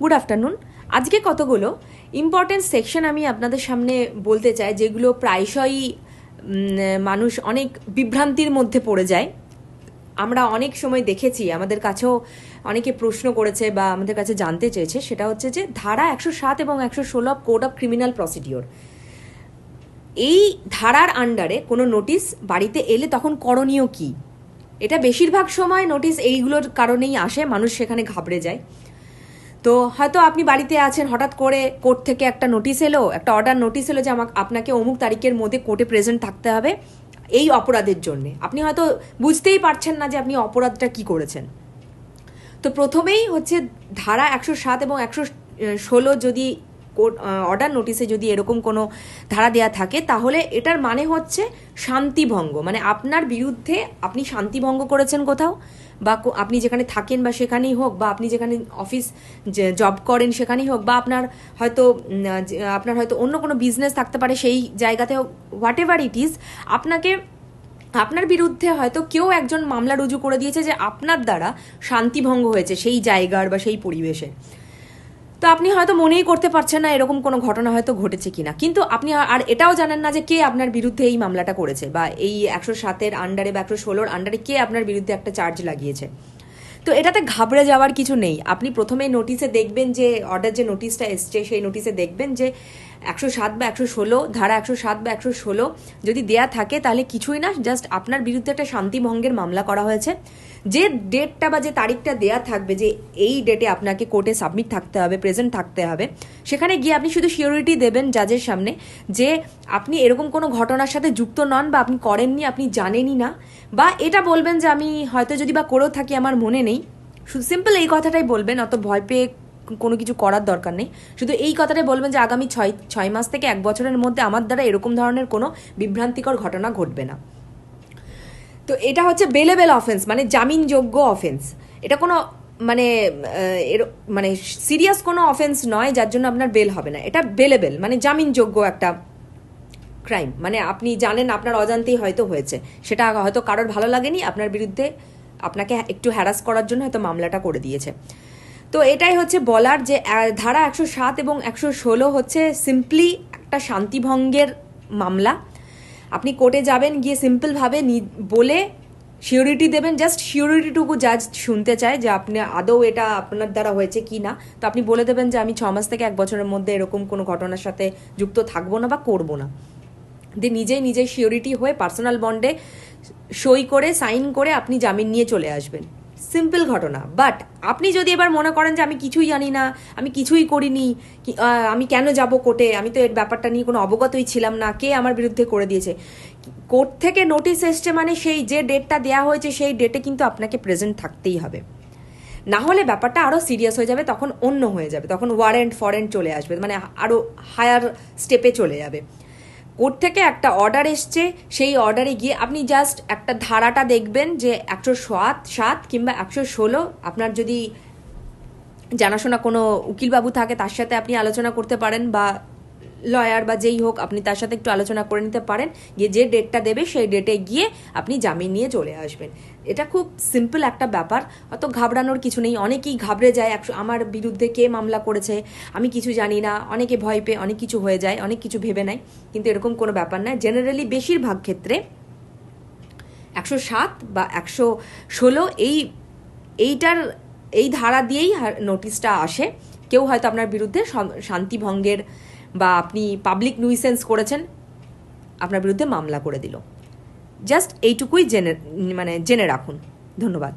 Good afternoon আজকে কতগুলো? Important section আমি আপনাদের সামনে বলতে চাই, যেগুলো প্রায়শই মানুষ অনেক বিভ্রান্তির মধ্যে পড়ে যায়। আমরা অনেক সময় দেখেছি, আমাদের কাছেও অনেকে প্রশ্ন করেছে বা আমাদের কাছে জানতে চেয়েছে, সেটা হচ্ছে যে ধারা একশো সাত এবং একশো ষোলো কোড অফ ক্রিমিনাল প্রসিডিওর এই ধারার আন্ডারে কোনো নোটিশ বাড়িতে এলে তখন করণীয় কি? এটা বেশিরভাগ সময় নোটিশ এইগুলোর কারণেই আসে, মানুষ সেখানে ঘাবড়ে যায়। তো হয়তো আপনি বাড়িতে আছেন, হঠাৎ করে কোর্ট থেকে একটা নোটিশ এলো, একটা অর্ডার নোটিশ এলো যে আমাকে, আপনাকে অমুক তারিখের মধ্যে কোর্টে প্রেজেন্ট থাকতে হবে এই অপরাধের জন্যে। আপনি হয়তো বুঝতেই পারছেন না যে আপনি অপরাধটা কি করেছেন। তো প্রথমেই হচ্ছে ধারা একশো সাত এবং একশো ষোলো যদি অর্ডার নোটিশে যদি এরকম কোনো ধারা দেয়া থাকে, তাহলে এটার মানে হচ্ছে শান্তিভঙ্গ মানে আপনার বিরুদ্ধে আপনি শান্তিভঙ্গ করেছেন কোথাও, বা আপনি যেখানে থাকেন বা সেখানেই হোক, বা আপনি যেখানে অফিস জব করেন সেখানেই হোক, বা আপনার হয়তো আপনার হয়তো অন্য কোনো বিজনেস থাকতে পারে সেই জায়গাতে হোয়াট এভার ইট ইজ আপনাকে, আপনার বিরুদ্ধে হয়তো কেউ একজন মামলা রুজু করে দিয়েছে যে আপনার দ্বারা শান্তিভঙ্গ হয়েছে সেই জায়গার বা সেই পরিবেশে। তো আপনি হয়তো মনেই করতে পারছেন না এরকম কোনো ঘটনা হয়তো ঘটেছে কিনা। কিন্তু আপনি আর- এটাও জানেন না যে কে আপনার বিরুদ্ধে এই মামলাটা করেছে বা এই একশো সাতের আন্ডারে বা একশো ষোলোর আন্ডারে কে আপনার বিরুদ্ধে একটা চার্জ লাগিয়েছে। তো এটাতে ঘাবড়ে যাওয়ার কিছু নেই। আপনি প্রথমে নোটিশে দেখবেন যে অর্ডার যে নোটিশটা এসছে, সেই নোটিশে দেখবেন যে একশো সাত বা একশো ষোলো, ধারা একশো সাত বা একশো ষোলো যদি দেয়া থাকে, তাহলে কিছুই না জাস্ট আপনার বিরুদ্ধে একটা শান্তিভঙ্গের মামলা করা হয়েছে। যে ডেটটা বা যে তারিখটা দেয়া থাকবে, যে এই ডেটে আপনাকে কোর্টে সাবমিট থাকতে হবে প্রেজেন্ট থাকতে হবে, সেখানে গিয়ে আপনি শুধু সিওরিটি দেবেন জাজের সামনে যে আপনি এরকম কোনো ঘটনার সাথে যুক্ত নন বা আপনি করেননি, আপনি জানেনই না, বা এটা বলবেন যে আমি হয়তো যদি বা করেও থাকি, আমার মনে নেই। শুধু সিম্পল এই কথাটাই বলবেন, অত ভয় পেয়ে কোনো কিছু করার দরকার নেই। শুধু এই কথাটাই বলবেন যে আগামী ছয় ছয় মাস থেকে এক বছরের মধ্যে আমার দ্বারা এরকম ধরনের কোনো বিভ্রান্তিকর ঘটনা ঘটবে না। তো এটা হচ্ছে বেলেবেল অফেন্স মানে জামিনযোগ্য অফেন্স এটা কোনো মানে এর মানে সিরিয়াস কোনো অফেন্স নয়, যার জন্য আপনার বেল হবে না। এটা বেলেবেল মানে জামিনযোগ্য একটা ক্রাইম মানে আপনি জানেন আপনার অজান্তেই হয়তো হয়েছে। সেটা হয়তো কারোর ভালো লাগেনি, আপনার বিরুদ্ধে আপনাকে একটু হ্যারাস করার জন্য হয়তো মামলাটা করে দিয়েছে। তো এটাই হচ্ছে বলার যে ধারা একশো সাত এবং একশো ষোলো হচ্ছে সিম্পলি একটা শান্তিভঙ্গের মামলা। আপনি কোর্টে যাবেন, গিয়ে সিম্পলভাবে বলে সিওরিটি দেবেন, জাস্ট সিওরিটিটুকু জাজ শুনতে চায় যে আপনি, আদৌ এটা আপনার দ্বারা হয়েছে কি না। তো আপনি বলে দেবেন যে, আমি ছ মাস থেকে এক বছরের মধ্যে এরকম কোনো ঘটনার সাথে যুক্ত থাকব না বা করব না। দিয়ে নিজেই নিজেই সিওরিটি হয়ে পার্সোনাল বন্ডে সই করে, সাইন করে আপনি জামিন নিয়ে চলে আসবেন। সিম্পল ঘটনা। বাট আপনি যদি এবার মনে করেন যে আমি কিছুই জানি না, আমি কিছুই করিনি আমি কেন যাব কোর্টে, আমি তো এর ব্যাপারটা নিয়ে কোনো অবগতই ছিলাম না, কে আমার বিরুদ্ধে করে দিয়েছে? কোর্ট থেকে নোটিশ এসছে মানে সেই যে ডেটটা দেওয়া হয়েছে, সেই ডেটে কিন্তু আপনাকে প্রেজেন্ট থাকতেই হবে। না হলে ব্যাপারটা আরও সিরিয়াস হয়ে যাবে, তখন অন্য হয়ে যাবে, তখন ওয়ারেন্ট, ফরেন্ট চলে আসবে মানে আরও হায়ার স্টেপে চলে যাবে। কোর্ট থেকে একটা অর্ডার এসছে, সেই অর্ডারে গিয়ে আপনি জাস্ট একটা ধারাটা দেখবেন যে একশো সাত সাত কিংবা একশো ষোলো, আপনার যদি জানাশোনা কোনো উকিলবাবু থাকে, তার সাথে আপনি আলোচনা করতে পারেন বা লয়ার বা যেই হোক, আপনি তার সাথে একটু আলোচনা করে নিতে পারেন। গিয়ে যে ডেটটা দেবে, সেই ডেটে গিয়ে আপনি জামিন নিয়ে চলে আসবেন। এটা খুব সিম্পল একটা ব্যাপার। অত ঘাবড়ানোর কিছু নেই। অনেকেই ঘাবড়ে যায়, একশো, আমার বিরুদ্ধে কে মামলা করেছে, আমি কিছু জানি না। অনেকে ভয় পেয়ে অনেক কিছু হয়ে যায়, অনেক কিছু ভেবে নেয়। কিন্তু এরকম কোনো ব্যাপার না। জেনারেলি বেশিরভাগ ক্ষেত্রে একশো সাত বা একশো ষোলো এই, এইটার, এই ধারা দিয়েই নোটিশটা আসে। কেউ হয়তো আপনার বিরুদ্ধে শান্তিভঙ্গের বা আপনি পাবলিক নুইসেন্স করেছেন, আপনার বিরুদ্ধে মামলা করে দিল। জাস্ট এইটুকুই জেনে মানে জেনে রাখুন। ধন্যবাদ।